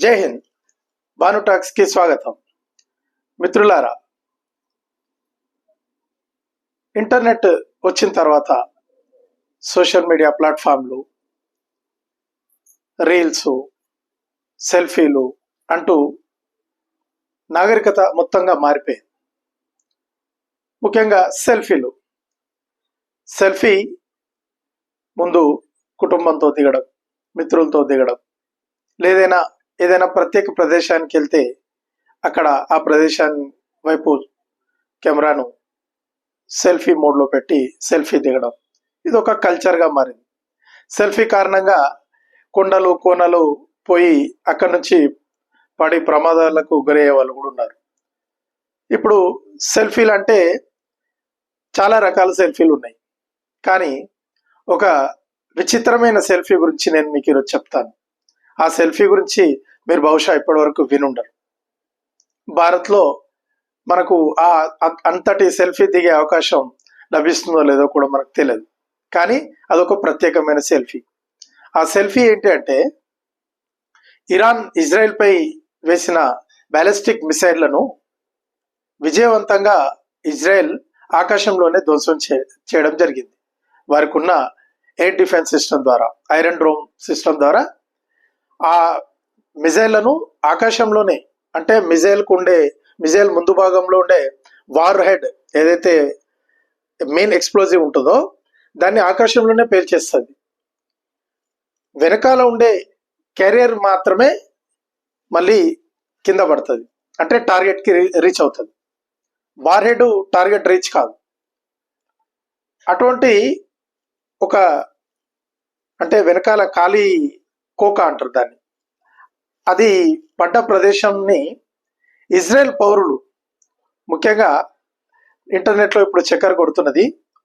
జై హింద్. భాను టాక్స్కి స్వాగతం. మిత్రులారా ఇంటర్నెట్ వచ్చిన తర్వాత సోషల్ మీడియా ప్లాట్ఫామ్లు రీల్స్ సెల్ఫీలు అంటూ నాగరికత మొత్తంగా మారిపోయింది. ముఖ్యంగా సెల్ఫీలు. సెల్ఫీ ముందు కుటుంబంతో దిగడం మిత్రులతో దిగడం లేదైనా ఏదైనా ప్రత్యేక ప్రదేశానికి వెళ్తే అక్కడ ఆ ప్రదేశాన్ని వైపు కెమెరాను సెల్ఫీ మోడ్లో పెట్టి సెల్ఫీ దిగడం. ఇది ఒక కల్చర్గా మారింది. సెల్ఫీ కారణంగా కొండలు కోనలు పోయి అక్కడి నుంచి పడి ప్రమాదాలకు గురయ్యే వాళ్ళు కూడా ఉన్నారు. ఇప్పుడు సెల్ఫీలు అంటే చాలా రకాల సెల్ఫీలు ఉన్నాయి. కానీ ఒక విచిత్రమైన సెల్ఫీ గురించి నేను మీకు ఈరోజు చెప్తాను. ఆ సెల్ఫీ గురించి మీరు బహుశా ఇప్పటివరకు వినుండరు. భారత్లో మనకు ఆ అంతటి సెల్ఫీ దిగే అవకాశం లభిస్తుందో లేదో కూడా మనకు తెలియదు. కానీ అదొక ప్రత్యేకమైన సెల్ఫీ. ఆ సెల్ఫీ ఏంటి అంటే ఇరాన్ ఇజ్రాయెల్పై వేసిన బ్యాలిస్టిక్ మిసైళ్ళను విజయవంతంగా ఇజ్రాయెల్ ఆకాశంలోనే ధ్వంసం చే- చేయడం జరిగింది. వారికి ఉన్న ఎయిర్ డిఫెన్స్ సిస్టమ్ ద్వారా ఐరన్ డ్రోమ్ సిస్టమ్ ద్వారా ఆ మిజైళ్ళను ఆకాశంలోనే అంటే మిజైల్కు ఉండే మిజైల్ ముందు భాగంలో ఉండే వార్ హెడ్ ఏదైతే మెయిన్ ఎక్స్ప్లోజివ్ ఉంటుందో దాన్ని ఆకాశంలోనే పేల్చేస్తుంది. వెనకాల ఉండే కెరియర్ మాత్రమే మళ్ళీ కింద పడుతుంది. అంటే టార్గెట్కి రీచ్ అవుతుంది. వార్ హెడ్ టార్గెట్ రీచ్ కాదు. అటువంటి ఒక అంటే వెనకాల ఖాళీ కోకా అంటారు దాన్ని. అది పడ్డ ప్రదేశంని ఇజ్రాయెల్ పౌరులు ముఖ్యంగా ఇంటర్నెట్లో ఇప్పుడు చక్కర్ కొడుతున్నది.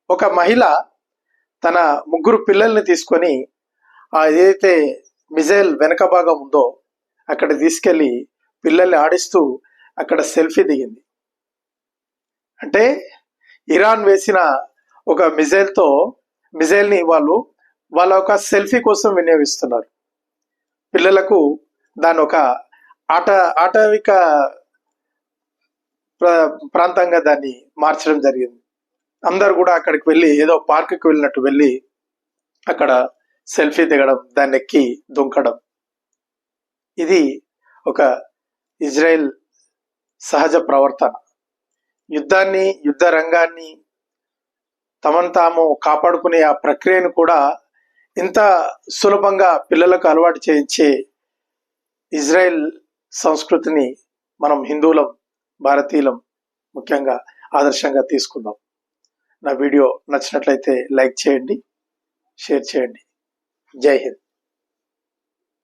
ఒక మహిళ తన ముగ్గురు పిల్లల్ని తీసుకొని ఏదైతే మిజైల్ వెనక భాగం ఉందో అక్కడ తీసుకెళ్ళి పిల్లల్ని ఆడిస్తూ అక్కడ సెల్ఫీ దిగింది. అంటే ఇరాన్ వేసిన ఒక మిజైల్తో మిజైల్ని వాళ్ళు వాళ్ళ ఒక సెల్ఫీ కోసం వినియోగిస్తున్నారు. పిల్లలకు దాని ఒక ఆట ఆటవిక ప్రాంతంగా దాన్ని మార్చడం జరిగింది. అందరు కూడా అక్కడికి వెళ్ళి ఏదో పార్కుకి వెళ్ళినట్టు వెళ్ళి అక్కడ సెల్ఫీ దిగడం దాన్ని ఎక్కి దుంకడం. ఇది ఒక ఇజ్రాయెల్ సహజ ప్రవర్తన. యుద్ధాన్ని యుద్ధ రంగాన్ని తమను తాము కాపాడుకునే ఆ ప్రక్రియను కూడా ఇంత సులభంగా పిల్లలకు అలవాటు చేయించే ఇజ్రాయెల్ సంస్కృతిని మనం హిందువులం భారతీయులం ముఖ్యంగా ఆదర్శంగా తీసుకుందాం. నా వీడియో నచ్చినట్లయితే లైక్ చేయండి షేర్ చేయండి. జై హింద్.